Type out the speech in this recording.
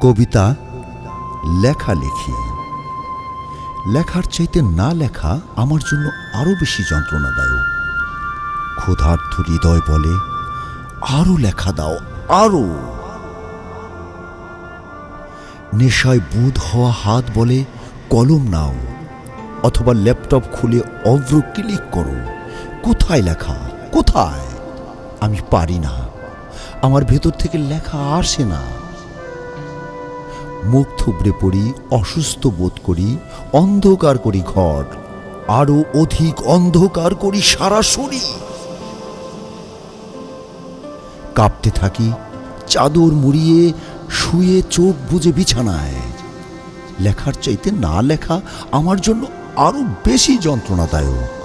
কবিতা, লেখালেখি। লেখার চাইতে না লেখা আমার জন্য আরও বেশি যন্ত্রণাদায়ক। ক্ষুধার্থ হৃদয় বলে আরও লেখা দাও আরও নেশায় বুধ হওয়া হাত বলে, কলম নাও, অথবা ল্যাপটপ খুলে অভ্র ক্লিক করো। কোথায় লেখা? কোথায়? আমি পারি না। আমার ভেতর থেকে লেখা আসে না। মুখ থুবড়ে পড়ি, অসুস্থ বোধ করি, অন্ধকার করি ঘর, আরও অধিক অন্ধকার করি সারা শরীর। কাঁপতে থাকি, চাদর মুড়িয়ে শুয়ে চোখ বুজে বিছানায়। লেখার চাইতে না লেখা আমার জন্য আরও বেশি যন্ত্রণাদায়ক।